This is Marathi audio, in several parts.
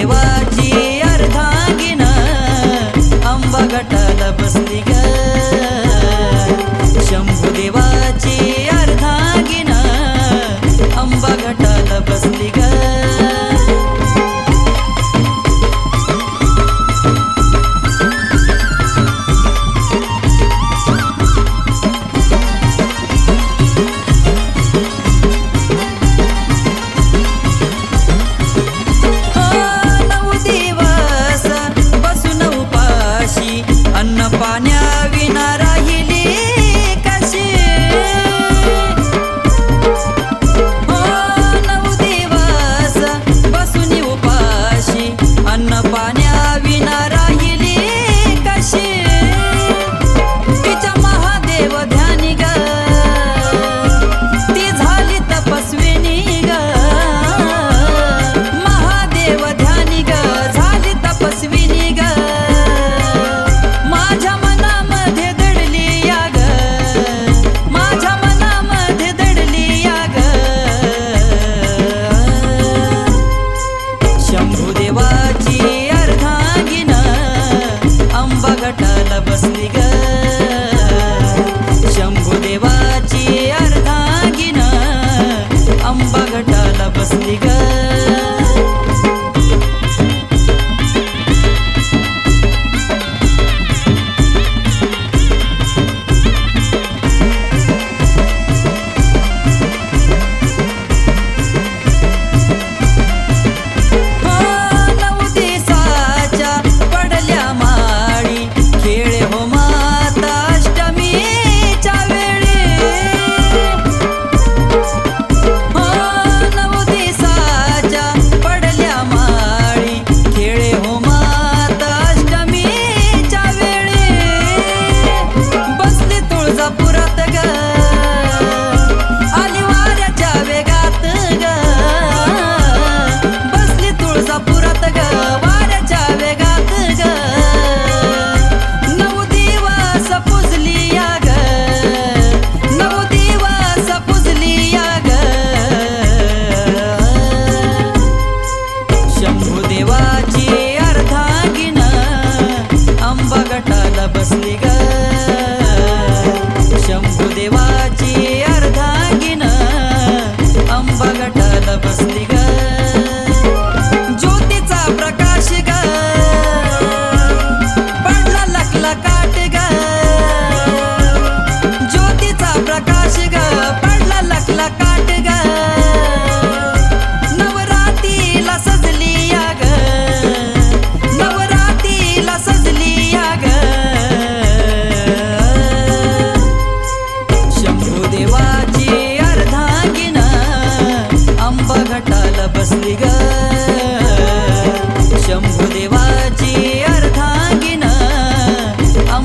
देवाची अर्धांगिना अंबा गटाला बसली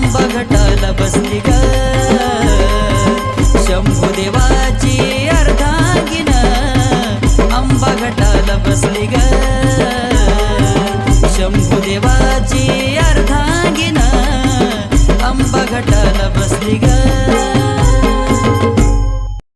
आंबा घटाला बसली ग.